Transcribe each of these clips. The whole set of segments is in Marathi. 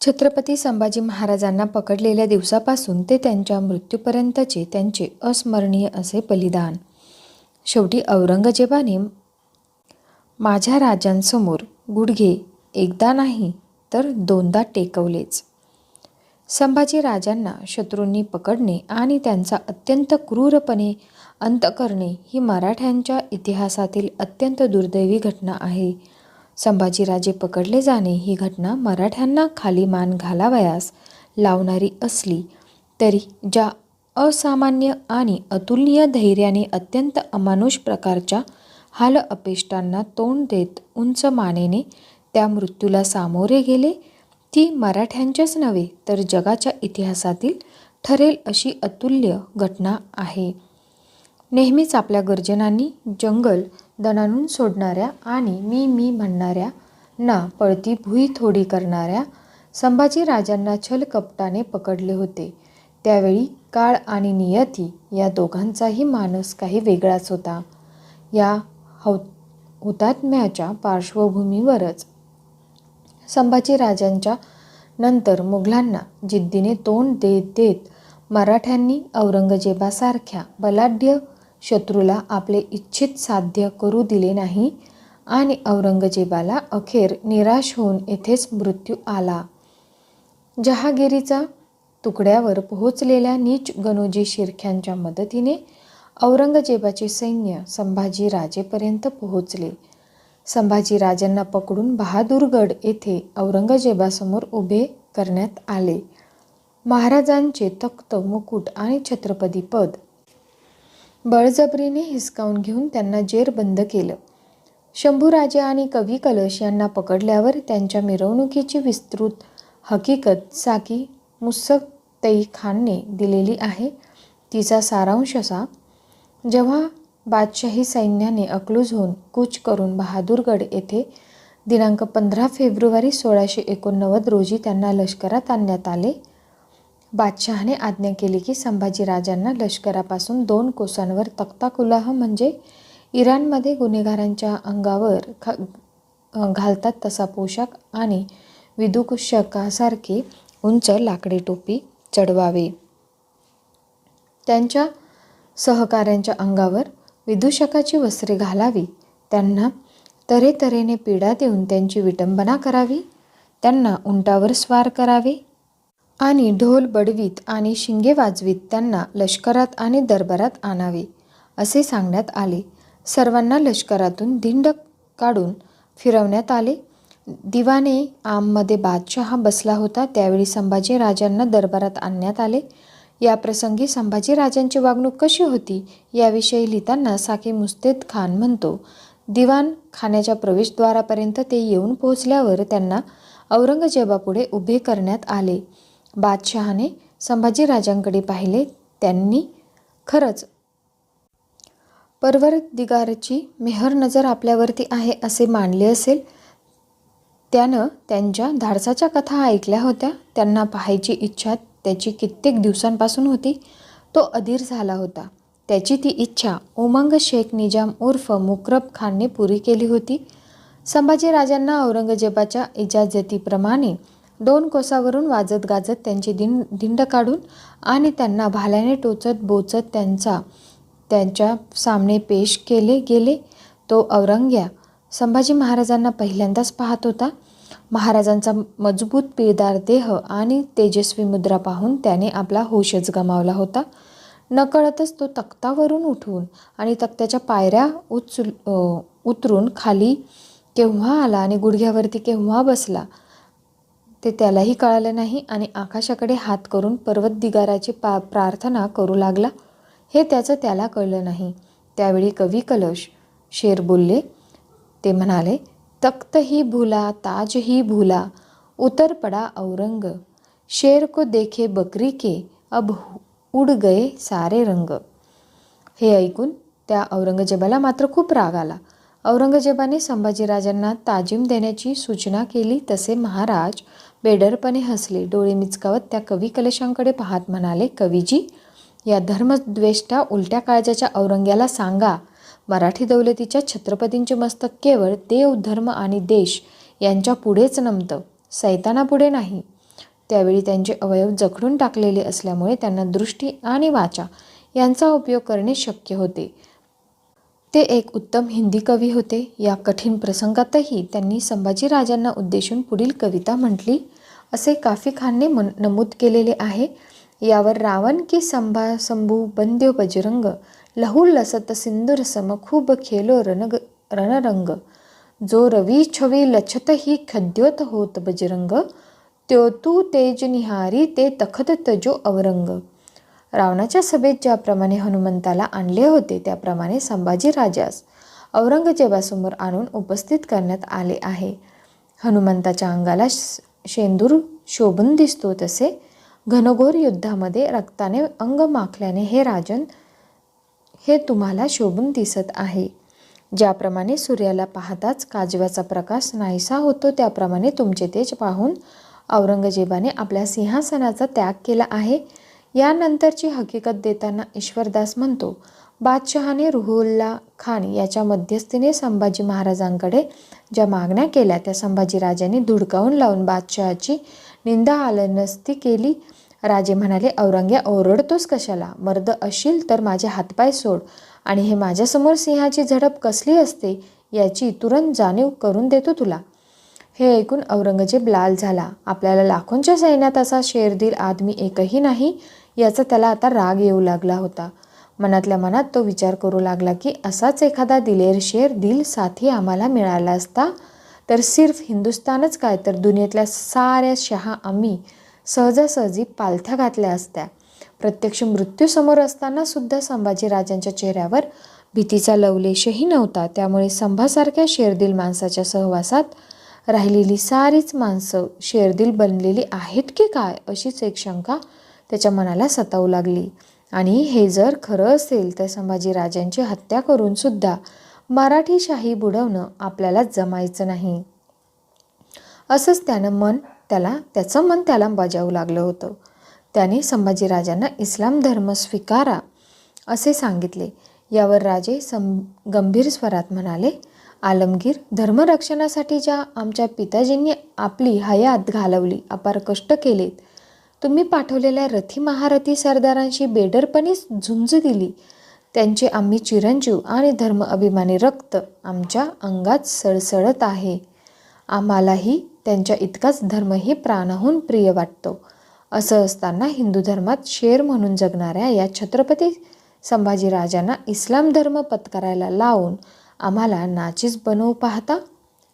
छत्रपती संभाजी महाराजांना पकडलेल्या दिवसापासून ते त्यांच्या मृत्यूपर्यंतचे त्यांचे अस्मरणीय असे बलिदान. शेवटी औरंगजेबाने माझ्या राजांसमोर गुडघे एकदा नाही तर दोनदा टेकवलेच. संभाजी राजांना शत्रूंनी पकडणे आणि त्यांचा अत्यंत क्रूरपणे अंत करणे ही मराठ्यांच्या इतिहासातील अत्यंत दुर्दैवी घटना आहे. संभाजीराजे पकडले जाणे ही घटना मराठ्यांना खाली मान घालावयास लावणारी असली तरी ज्या असामान्य आणि अतुलनीय धैर्याने अत्यंत अमानुष प्रकारच्या हाल अपेष्टांना तोंड देत उंच मानेने त्या मृत्यूला सामोरे गेले ती मराठ्यांच्याच नव्हे तर जगाच्या इतिहासातील ठरेल अशी अतुल्य घटना आहे. नेहमीच आपल्या गर्जनांनी जंगल दणाणून सोडणाऱ्या आणि मी मी म्हणणाऱ्या ना पळती भुई थोडी करणाऱ्या संभाजीराजांना छलकपटाने पकडले होते. त्यावेळी काळ आणि नियती या दोघांचाही मानस काही वेगळाच होता. या हौ हुतात्म्याच्या पार्श्वभूमीवरच संभाजीराजांच्या नंतर मुघलांना जिद्दीने तोंड देत देत मराठ्यांनी औरंगजेबासारख्या बलाढ्य शत्रूला आपले इच्छित साध्य करू दिले नाही आणि औरंगजेबाला अखेर निराश होऊन येथेच मृत्यू आला. जहागिरीचा तुकड्यावर पोहोचलेल्या नीच गणोजी शिरख्यांच्या मदतीने औरंगजेबाचे सैन्य संभाजीराजेपर्यंत पोहोचले. संभाजीराजांना पकडून बहादूरगड येथे औरंगजेबासमोर उभे करण्यात आले. महाराजांचे तख्त मुकुट आणि छत्रपती पद बळजबरीने हिसकावून घेऊन त्यांना जेरबंद केलं. शंभूराजे आणि कवी कलश यांना पकडल्यावर त्यांच्या मिरवणुकीची विस्तृत हकीकत साकी मुसक्तई खानने दिलेली आहे. तिचा सारांश असा जेव्हा बादशाही सैन्याने अकलूज होऊन कूच करून बहादूरगड येथे दिनांक पंधरा फेब्रुवारी सोळाशे एकोणनव्वद रोजी त्यांना लष्करात आणण्यात आले बादशहाने आज्ञा केली की संभाजीराजांना लष्करापासून दोन कोसांवर तख्ताकुलाह म्हणजे इराणमध्ये गुन्हेगारांच्या अंगावर खा घालतात तसा पोशाख आणि विदुकुशकासारखी उंच लाकडी टोपी चढवावे. त्यांच्या सहकाऱ्यांच्या अंगावर विदूषकाची वस्त्रे घालावी. त्यांना तऱ्हेतऱ्हेने पीडा देऊन त्यांची विटंबना करावी. त्यांना उंटावर स्वार करावे. आणि ढोल बडवीत आणि शिंगे वाजवीत त्यांना लष्करात आणि दरबारात आणावे असे सांगण्यात आले. सर्वांना लष्करातून धिंड काढून फिरवण्यात आले. दिवाने आममध्ये बादशहा बसला होता. त्यावेळी संभाजीराजांना दरबारात आणण्यात आले. या प्रसंगी संभाजीराजांची वागणूक कशी होती याविषयी लिहिताना साकी मुस्तेद खान म्हणतो दिवाण खाण्याच्या प्रवेशद्वारापर्यंत ते येऊन पोहोचल्यावर त्यांना औरंगजेबापुढे उभे करण्यात आले. बादशहाने संभाजीराजांकडे पाहिले त्यांनी खरंच परवरदिगारची मेहर नजर आपल्यावरती आहे असे मानले असेल. त्यानं त्यांच्या धाडसाच्या कथा ऐकल्या होत्या. त्यांना पाहायची इच्छा त्याची कित्येक दिवसांपासून होती. तो अधीर झाला होता. त्याची ती इच्छा उमंग शेख निजाम उर्फ मुक्रब खानने पुरी केली होती. संभाजीराजांना औरंगजेबाच्या इजाजतीप्रमाणे दोन कोसावरून वाजत गाजत त्यांची दिंड दिंड काढून आणि त्यांना भाल्याने टोचत बोचत त्यांचा त्यांच्या सामने पेश केले गेले तो औरंग्या. संभाजी महाराजांना पहिल्यांदाच पाहत होता. महाराजांचा मजबूत पिळदार देह आणि तेजस्वी मुद्रा पाहून त्याने आपला होशच गमावला होता. नकळतच तो तख्तावरून उठून आणि तख्त्याच्या पायऱ्या उचल उतरून खाली केव्हा आला आणि गुडघ्यावरती केव्हा बसला? ते त्यालाही कळालं नाही आणि आकाशाकडे हात करून पर्वत दिगाराची पा प्रार्थना करू लागला. हे त्याचं त्याला कळलं नाही. त्यावेळी कवी कलश शेर बोलले ते म्हणाले तख्त ही भुला ताज ही भुला उतर पडा औरंग शेर को देखे बकरी के अब उड गए सारे रंग. हे ऐकून त्या औरंगजेबाला मात्र खूप राग आला. औरंगजेबाने संभाजीराजांना ताजीम देण्याची सूचना केली तसे महाराज बेडरपणे हसले. डोळे मिचकावत त्या कवी कलशांकडे पाहत म्हणाले कवीजी या धर्मद्वेष्टा उलट्या काळजाच्या औरंग्याला सांगा. मराठी दौलतीच्या छत्रपतींचे मस्तक केवळ देव धर्म आणि देश यांच्या पुढेच नमतं. सैतानापुढे नाही. त्यावेळी त्यांचे अवयव जखडून टाकलेले असल्यामुळे त्यांना दृष्टी आणि वाचा यांचा उपयोग करणे शक्य होते. ते एक उत्तम हिंदी कवी होते. या कठीण प्रसंगातही त्यांनी संभाजीराजांना उद्देशून पुढील कविता म्हटली. असे काफी खानने मन नमूद केलेले आहे. यावर रावण की संभा संभू बंद्यो बजरंग लहू लसत सिंदूर सम खूप खेलो रणग रणरंग जो रवी छवी लछत ही खद्योत होत बजरंग त्यो तू तेज निहारी ते तखत तजो अवरंग. रावणाच्या सभेत ज्याप्रमाणे हनुमंताला आणले होते त्याप्रमाणे संभाजी राजास औरंगजेबासमोर आणून उपस्थित करण्यात आले आहे. हनुमंताच्या अंगाला शेंदूर शोभून दिसतो तसे घनघोर युद्धामध्ये रक्ताने अंग माखल्याने हे राजन हे तुम्हाला शोभून दिसत आहे. ज्याप्रमाणे सूर्याला पाहताच काजव्याचा प्रकाश नाहीसा होतो त्याप्रमाणे तुमचे तेज पाहून औरंगजेबाने आपल्या सिंहासनाचा त्याग केला आहे. यानंतरची हकीकत देताना ईश्वरदास म्हणतो बादशहाने रुहुल्ला खान याच्या मध्यस्थीने संभाजी महाराजांकडे ज्या मागण्या केल्या त्या संभाजी राजांनी धुडकावून लावून बादशहाची निंदा आलनस्ती केली. राजे म्हणाले औरंग्या ओरडतोस कशाला? मर्द अशील तर माझे हातपाय सोड आणि हे माझ्यासमोर सिंहाची झडप कसली असते याची तुरंत जाणीव करून देतो तुला. हे ऐकून औरंगजेब लाल झाला. आपल्याला लाखोंच्या सैन्यात असा शेरदिल आदमी एकही नाही. याचा त्याला आता राग येऊ लागला होता. मनातल्या मनात तो विचार करू लागला की असाच एखादा दिलेर शेर दिल साथी आम्हाला मिळाला असता? तर सिर्फ हिंदुस्थानच काय तर दुनियेतल्या साऱ्या शहा आम्ही सहजासहजी पालथ्या घातल्या असत्या. प्रत्यक्ष मृत्यूसमोर असताना सुद्धा संभाजीराजांच्या चेहऱ्यावर भीतीचा लवलेशही नव्हता. त्यामुळे संभासारख्या शेरदिल माणसाच्या सहवासात राहिलेली सारीच माणसं शेरदिल बनलेली आहेत की काय अशीच एक शंका त्याच्या मनाला सतावू लागली. आणि हे जर खरं असेल तर संभाजीराजांची हत्या करून सुद्धा मराठी शाही बुडवणं आपल्याला जमायचं नाही. असंच त्यानं मन त्याला त्याचं मन त्याला बजावू लागलं होतं. त्याने संभाजीराजांना इस्लाम धर्म स्वीकारा असे सांगितले. यावर राजे सं गंभीर स्वरात म्हणाले आलमगीर धर्मरक्षणासाठी ज्या आमच्या पिताजींनी आपली हयात घालवली अपार कष्ट केलेत तुम्ही पाठवलेल्या रथी महारथी सरदारांशी बेडरपणीच झुंज दिली. त्यांचे आम्ही चिरंजीव आणि धर्म अभिमानी रक्त आमच्या अंगात सळसळत आहे. आम्हालाही त्यांच्या इतकाच धर्मही प्राणाहून प्रिय वाटतो. असं असताना हिंदू धर्मात शेर म्हणून जगणाऱ्या या छत्रपती संभाजीराजांना इस्लाम धर्म पत्करायला लावून आम्हाला नाचीस बनवू पाहता?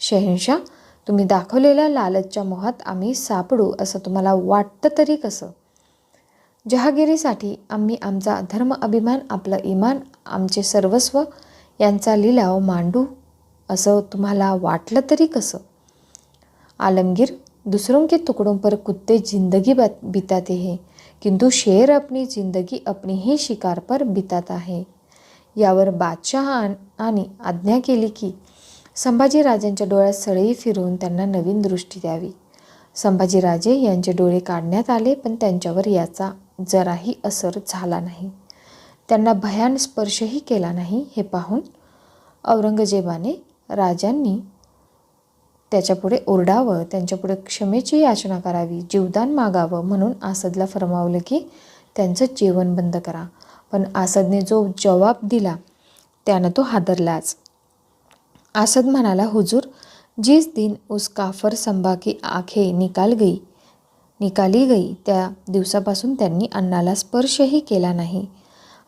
शहेनशाह तुम्ही दाखवलेल्या लालचच्या मोहात आम्ही सापडू असं तुम्हाला वाटतं तरी कसं? जहागिरीसाठी आम्ही आमचा धर्म अभिमान आपलं इमान आमचे सर्वस्व यांचा लिलाव मांडू असं तुम्हाला वाटलं तरी कसं? आलमगीर दूसरों के टुकड़ों पर कुत्ते जिंदगी बत- बिताते हैं किंतु शेर अपनी जिंदगी अपनी ही शिकार पर बिताता है यावर बादशाह आणि आज्ञा केली की संभाजीराजांच्या डोळ्यात सळई फिरवून त्यांना नवीन दृष्टी द्यावी. संभाजीराजे यांचे डोळे काढण्यात आले पण त्यांच्यावर याचा जराही असर झाला नाही. त्यांना भयान स्पर्शही केला नाही. हे पाहून औरंगजेबाने राजांनी त्याच्यापुढे ओरडावं त्यांच्यापुढे क्षमेची याचना करावी जीवदान मागावं म्हणून आसदला फरमावलं की त्यांचं जेवण बंद करा. पण आसदने जो जवाब दिला त्यानं तो हादरलाच. आसद म्हणाला हुजूर जिस दिन उस काफर संभा की आखे निकाल गई निकाली गई त्या दिवसापासून त्यांनी अन्नाला स्पर्शही केला नाही.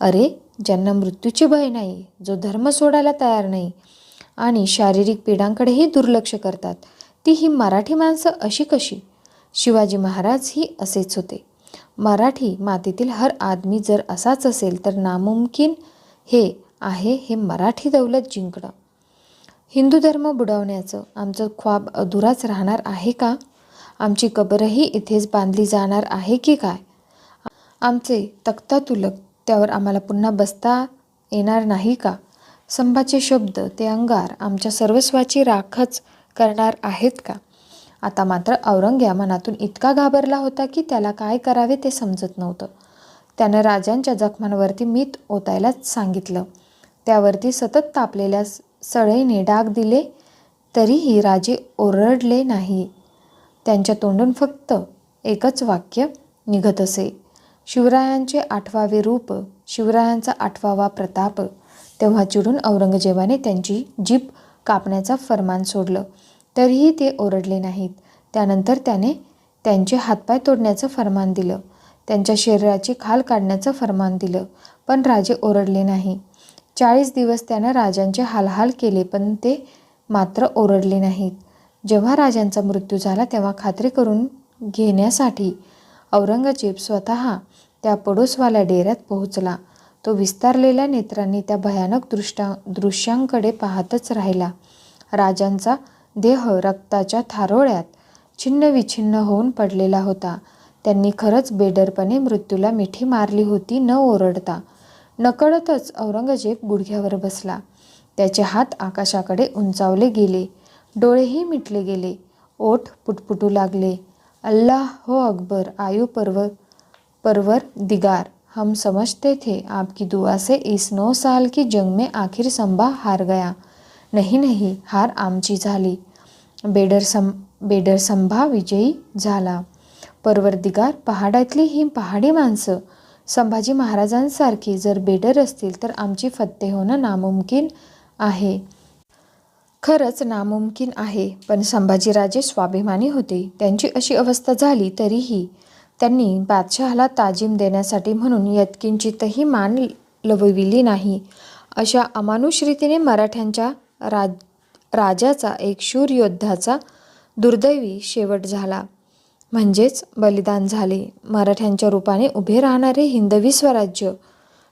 अरे ज्यांना मृत्यूची भय नाही जो धर्म सोडायला तयार नाही आणि शारीरिक पीडांकडेही दुर्लक्ष करतात ती ही मराठी माणसं अशी कशी? शिवाजी महाराज ही असेच होते. मराठी मातीतील हर आदमी जर असाच असेल तर नामुमकिन हे आहे हे मराठी दौलत जिंकणं. हिंदू धर्म बुडवण्याचं आमचं ख्वाब अधुराच राहणार आहे का? आमची कबरही इथेच बांधली जाणार आहे की काय? आमचे तख्ता तुलक त्यावर आम्हाला पुन्हा बसता येणार नाही का? संभाचे शब्द ते अंगार आमच्या सर्वस्वाची राखच करणार आहेत का? आता मात्र औरंग्या मनातून इतका घाबरला होता की त्याला काय करावे ते समजत नव्हतं. त्यानं राजांच्या जखमांवरती मीत ओतायलाच सांगितलं. त्यावरती सतत तापलेल्या सळईने डाग दिले तरीही राजे ओरडले नाही. त्यांच्या तोंडून फक्त एकच वाक्य निघत असे. शिवरायांचे आठवावे रूप शिवरायांचा आठवावा प्रताप तेव्हा चिडून औरंगजेबाने त्यांची जीभ कापण्याचा फरमान सोडलं. तरीही ते ओरडले नाहीत. त्यानंतर त्याने त्यांचे हातपाय तोडण्याचं फरमान दिलं. त्यांच्या शरीराची खाल काढण्याचं फरमान दिलं. पण राजे ओरडले नाही. चाळीस दिवस त्यानं राजांचे हालहाल केले पण ते मात्र ओरडले नाहीत. जेव्हा राजांचा मृत्यू झाला तेव्हा खात्री करून घेण्यासाठी औरंगजेब स्वतः त्या पडोसवाल्या डेऱ्यात पोहोचला. तो विस्तारलेल्या नेत्रांनी त्या भयानक दृष्टा दृश्यांकडे पाहतच राहिला. राजांचा देह रक्ताच्या थारोळ्यात छिन्न विछिन्न होऊन पडलेला होता. त्यांनी खरंच बेडरपणे मृत्यूला मिठी मारली होती न ओरडता. नकळतच औरंगजेब गुडघ्यावर बसला. त्याचे हात आकाशाकडे उंचावले गेले. डोळेही मिटले गेले. ओठ पुटपुटू लागले. अल्लाह हो अकबर आयु परवर परवर दिगार. हम समझते थे आपकी दुआ से इस नौ साल की जंग में आखिर संभा हार गया। नहीं नहीं हार आमची झाली. बेडर सं बेडर संभा विजयी झाला. परवरदिगार पहाडातली ही पहाडी माणसं संभाजी महाराजांसारखी जर बेडर असतील तर आमची फत्ते होणं नामुमकिन आहे. खरंच नामुमकिन आहे पण संभाजीराजे स्वाभिमानी होते. त्यांची अशी अवस्था झाली तरीही त्यांनी बादशहाला ताजीम देण्यासाठी म्हणून यत्किंचितही मान लवविली नाही. अशा अमानुष रीतीने मराठ्यांच्या राज राजाचा एक शूर योद्धाचा दुर्दैवी शेवट झाला. म्हणजेच बलिदान झाले. मराठ्यांच्या रूपाने उभे राहणारे हिंदवी स्वराज्य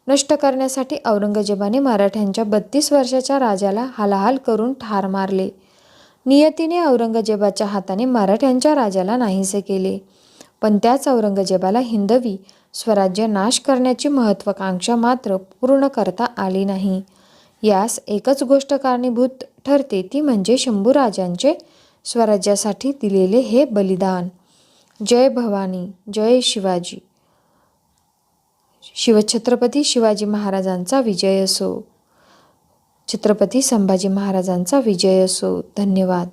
नष्ट करण्यासाठी औरंगजेबाने मराठ्यांच्या बत्तीस वर्षाच्या राजाला हालाहाल करून ठार मारले. नियतीने औरंगजेबाच्या हाताने मराठ्यांच्या राजाला नाहीसे केले. पण त्याच औरंगजेबाला हिंदवी स्वराज्य नाश करण्याची महत्त्वाकांक्षा मात्र पूर्ण करता आली नाही. यास एकच गोष्ट कारणीभूत ठरते ती म्हणजे शंभूराजांचे स्वराज्यासाठी दिलेले हे बलिदान. जय भवानी जय शिवाजी. शिवछत्रपती शिवाजी महाराजांचा विजय असो. छत्रपती संभाजी महाराजांचा विजय असो. धन्यवाद.